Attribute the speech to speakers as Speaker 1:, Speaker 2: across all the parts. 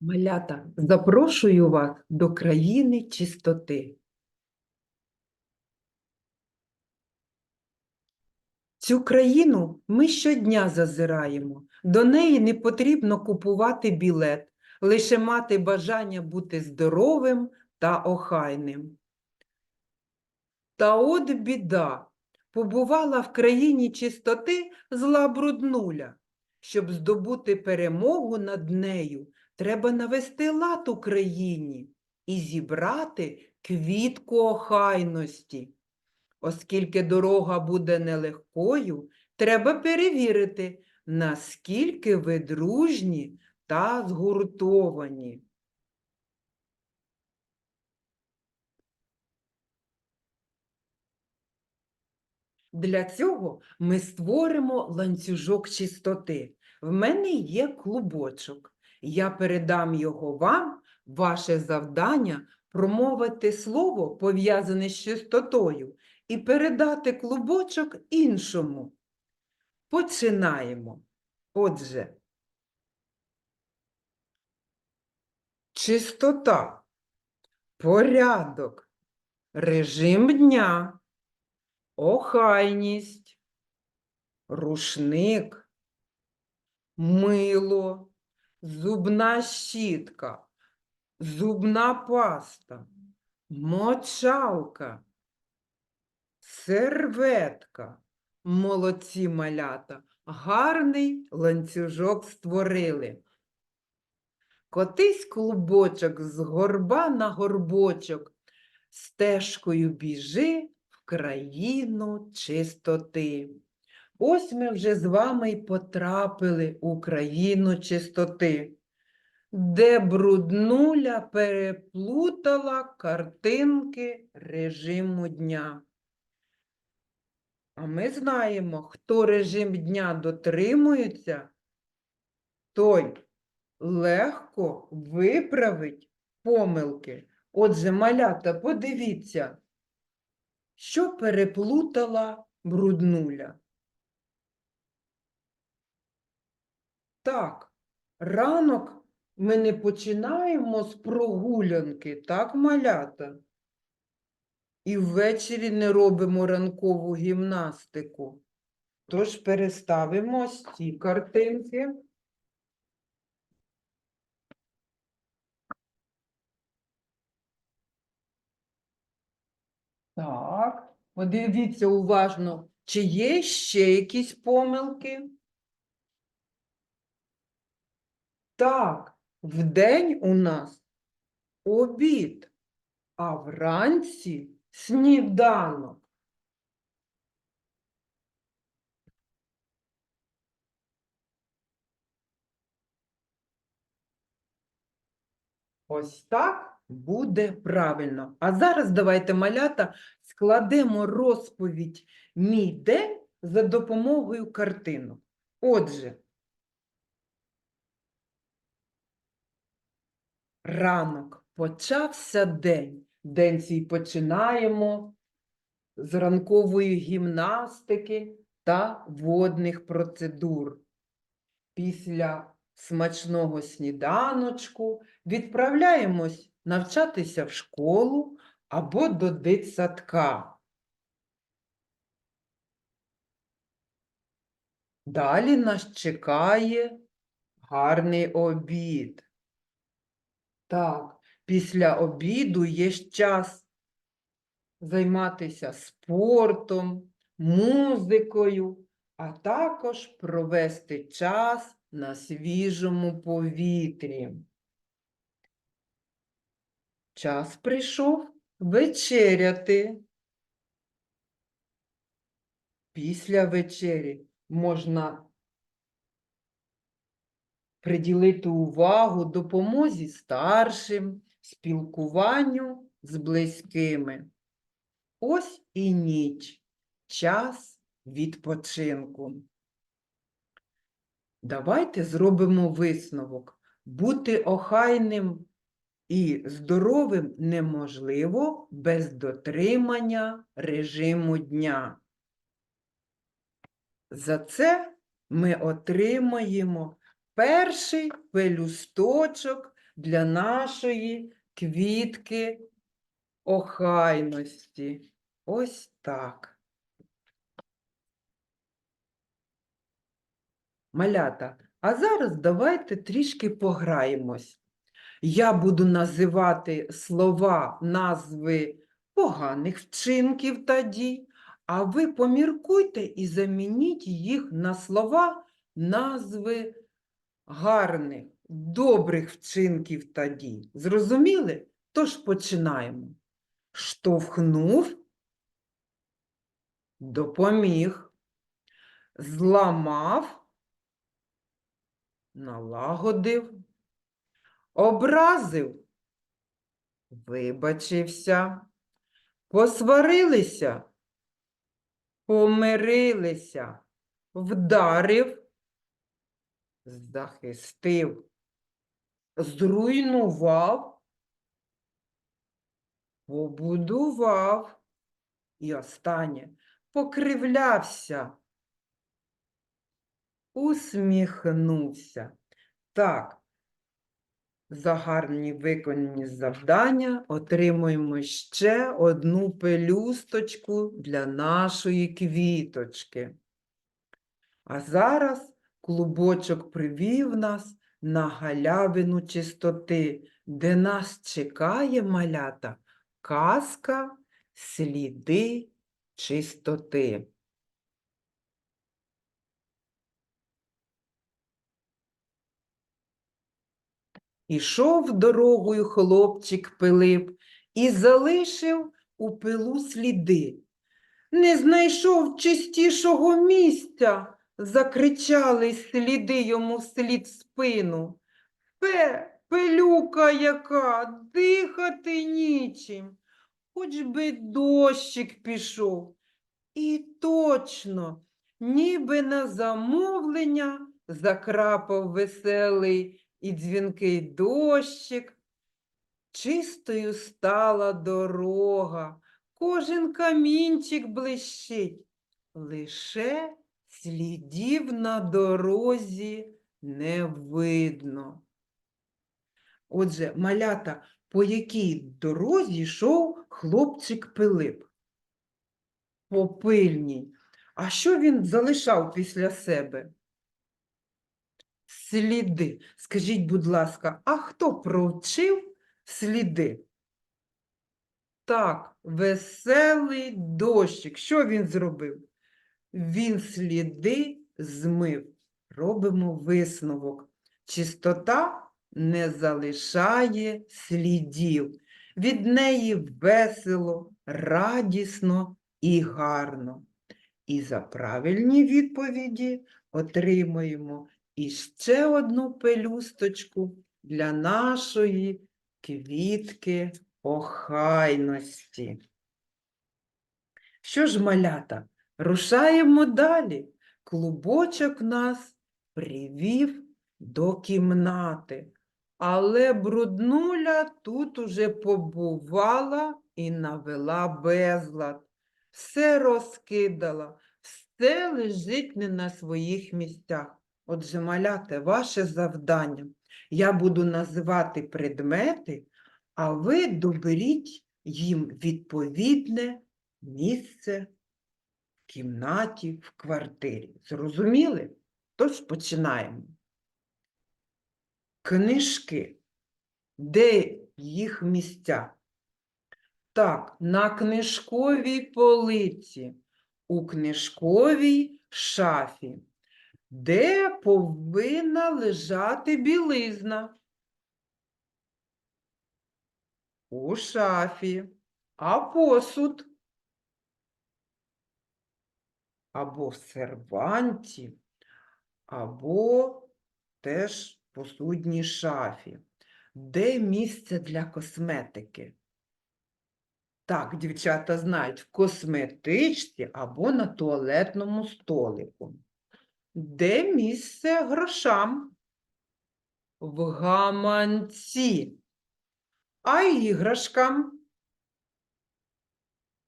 Speaker 1: Малята, запрошую вас до країни чистоти. Цю країну ми щодня зазираємо. До неї не потрібно купувати білет, лише мати бажання бути здоровим та охайним. Та от біда, побувала в країні чистоти зла бруднуля. Щоб здобути перемогу над нею, треба навести лад у країні і зібрати квітку охайності. Оскільки дорога буде нелегкою, треба перевірити, наскільки ви дружні та згуртовані. Для цього ми створимо ланцюжок чистоти. В мене є клубочок. Я передам його вам. Ваше завдання промовити слово, пов'язане з чистотою, і передати клубочок іншому. Починаємо. Отже, чистота, порядок, режим дня, охайність, рушник, мило, зубна щітка, зубна паста, мочалка, серветка. Молодці малята, гарний ланцюжок створили. Котись клубочок з горба на горбочок, стежкою біжи в країну чистоти. Ось ми вже з вами й потрапили у країну чистоти, де бруднуля переплутала картинки режиму дня. А ми знаємо, хто режим дня дотримується, той легко виправить помилки. Отже, малята, подивіться, що переплутала бруднуля. Так, ранок ми не починаємо з прогулянки, так, малята? І ввечері не робимо ранкову гімнастику. Тож переставимо ось ці картинки. Так, подивіться уважно, чи є ще якісь помилки? Так, вдень у нас обід, а вранці сніданок. Ось так буде правильно. А зараз давайте, малята, складемо розповідь «Мій день» за допомогою картинок. Отже, ранок почався день. День свій починаємо з ранкової гімнастики та водних процедур. Після смачного сніданочку відправляємось навчатися в школу або до дитсадка. Далі нас чекає гарний обід. Так, після обіду є час займатися спортом, музикою, а також провести час на свіжому повітрі. Час прийшов вечеряти. Після вечері можна приділити увагу допомозі старшим, спілкуванню з близькими. Ось і ніч, час відпочинку. Давайте зробимо висновок. Бути охайним і здоровим неможливо без дотримання режиму дня. За це ми отримаємо перший пелюсточок для нашої квітки охайності. Ось так. Малята, а зараз давайте трішки пограємось. Я буду називати слова, назви поганих вчинків та дій, а ви поміркуйте і замініть їх на слова, назви гарних, добрих вчинків та дій. Зрозуміли? Тож починаємо. Штовхнув, допоміг, зламав, налагодив, образив, вибачився, посварилися, помирилися, вдарив, захистив, зруйнував, побудував і останнє покривлявся, усміхнувся. Так, за гарні виконані завдання отримуємо ще одну пелюсточку для нашої квіточки. А зараз клубочок привів нас на галявину чистоти, де нас чекає малята казка, сліди чистоти. Ішов дорогою хлопчик Пилип і залишив у пилу сліди. Не знайшов чистішого місця, закричали сліди йому вслід спину. Пе, пилюка яка, дихати нічим, хоч би дощик пішов. І точно, ніби на замовлення закрапав веселий і дзвінкий дощик. Чистою стала дорога, кожен камінчик блищить, лише слідів на дорозі не видно. Отже, малята, по якій дорозі йшов хлопчик Пилип? По пильній. А що він залишав після себе? Сліди. Скажіть, будь ласка, а хто провчив сліди? Так, веселий дощик. Що він зробив? Він сліди змив. Робимо висновок. Чистота не залишає слідів. Від неї весело, радісно і гарно. І за правильні відповіді отримуємо іще одну пелюсточку для нашої квітки охайності. Що ж, малята, рушаємо далі. Клубочок нас привів до кімнати, але бруднуля тут уже побувала і навела безлад. Все розкидала, все лежить не на своїх місцях. Отже, маляте, ваше завдання. Я буду називати предмети, а ви доберіть їм відповідне місце кімнаті, в квартирі. Зрозуміли? Тож починаємо. Книжки. Де їх місця? Так, на книжковій полиці, у книжковій шафі. Де повинна лежати білизна? У шафі. А посуд? Або в серванті, або теж посудній шафі. Де місце для косметики? Так, дівчата знають, в косметичці або на туалетному столику. Де місце грошам? В гаманці. А іграшкам?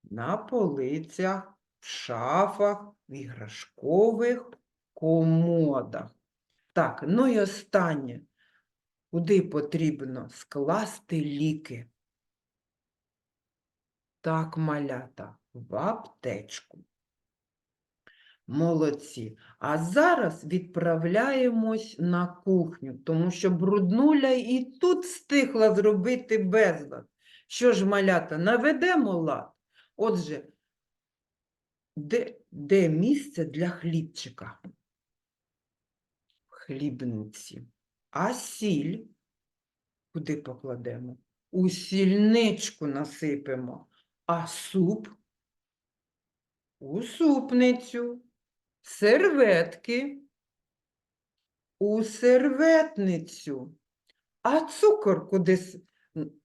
Speaker 1: На полицях, в шафах, в іграшкових комодах. Так, ну і останнє. куди потрібно скласти ліки. Так, малята, в аптечку. Молодці. А зараз відправляємось на кухню, тому що бруднуля і тут встигла зробити безлад. Що ж, малята, наведемо лад? Отже, де, де місце для хлібчика? В хлібниці. А сіль куди покладемо? У сільничку насипемо, а суп у супницю, серветки у серветницю, а цукор куди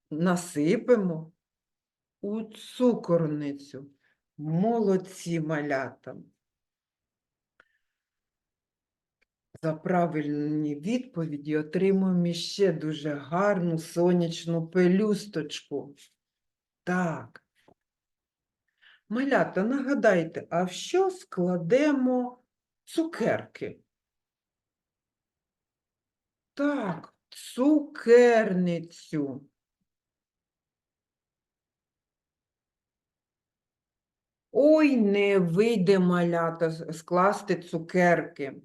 Speaker 1: насипемо? У цукорницю. Молодці малята. За правильні відповіді отримуємо ще дуже гарну сонячну пелюсточку. Так. Малята, нагадайте, а в що складемо цукерки? Так, цукерницю. Ой, не вийде малята скласти цукерки,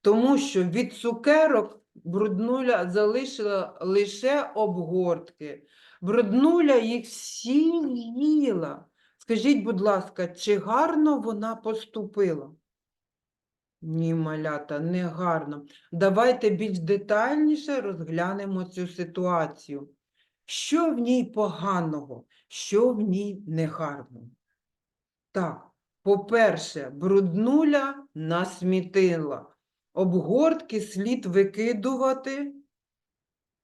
Speaker 1: тому що від цукерок бруднуля залишила лише обгортки. Бруднуля їх всі їла. Скажіть, будь ласка, чи гарно вона поступила? Ні, малята, не гарно. Давайте більш детальніше розглянемо цю ситуацію. Що в ній поганого, що в ній негарного? Так, по-перше, бруднуля насмітила. Обгортки слід викидувати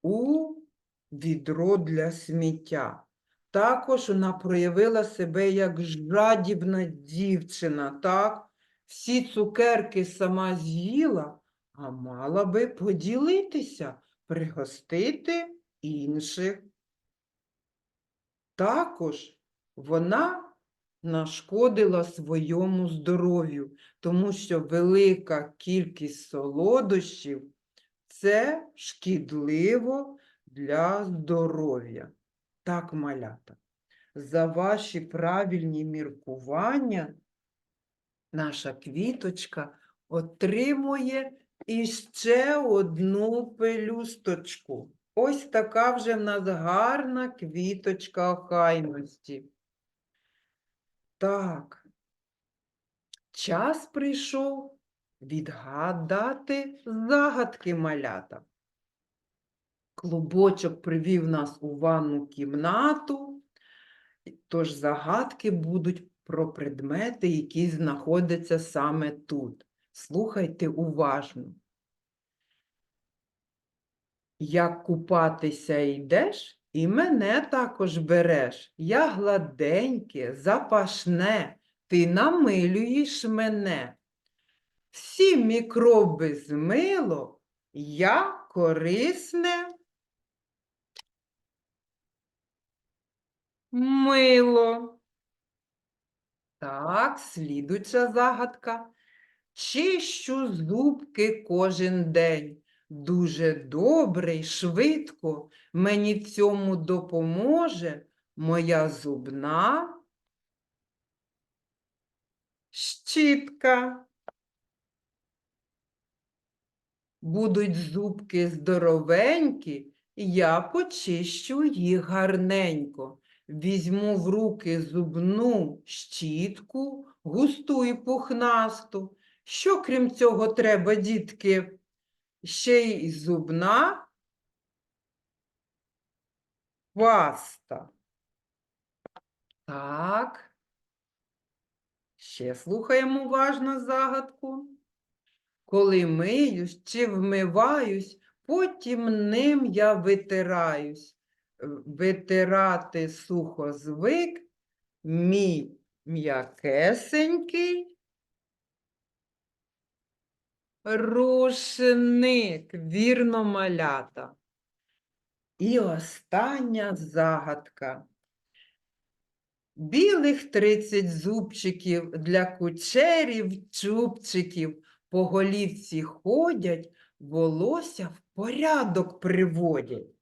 Speaker 1: у відро для сміття. Також вона проявила себе як жадібна дівчина, так? Всі цукерки сама з'їла, а мала би поділитися, пригостити інших. Також вона нашкодила своєму здоров'ю, тому що велика кількість солодощів це шкідливо для здоров'я. Так, малята, за ваші правильні міркування наша квіточка отримує іще одну пелюсточку. Ось така вже в нас гарна квіточка охайності. Так, час прийшов відгадати загадки малята. Клубочок привів нас у ванну кімнату, тож загадки будуть про предмети, які знаходяться саме тут. Слухайте уважно. Як купатися йдеш, і мене також береш. Я гладеньке, запашне, ти намилюєш мене. Всі мікроби змило, я корисне мило. Так, слідуюча загадка. Чищу зубки кожен день. Дуже добре й швидко мені в цьому допоможе моя зубна щітка. Будуть зубки здоровенькі, я почищу їх гарненько. Візьму в руки зубну щітку, густу і пухнасту. Що крім цього треба, дітки? Ще й зубна паста. Так. Ще слухаємо уважно загадку. Коли миюсь чи вмиваюсь, потім ним я витираюсь. Е, Витирати сухо звик, мій м'якесенький рушник, вірно малята. І остання загадка. Білих тридцять зубчиків для кучерів, чубчиків, по голівці ходять, волосся в порядок приводять?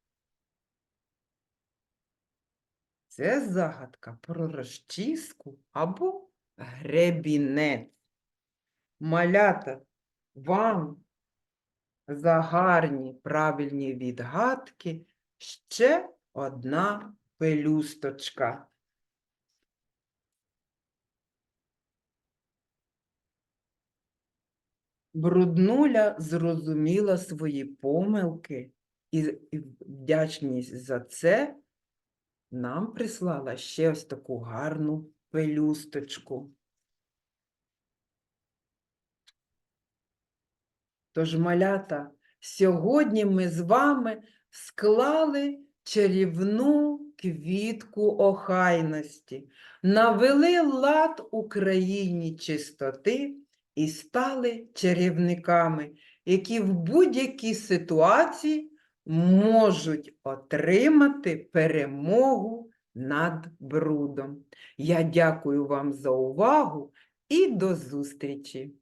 Speaker 1: Це загадка про розчіску або гребінець. Малята, вам за гарні правильні відгадки ще одна пелюсточка. Бруднуля зрозуміла свої помилки і вдячність за це нам прислала ще ось таку гарну пелюсточку. Тож, малята, сьогодні ми з вами склали чарівну квітку охайності, навели лад Україні чистоти і стали чарівниками, які в будь-якій ситуації можуть отримати перемогу над брудом. Я дякую вам за увагу і до зустрічі!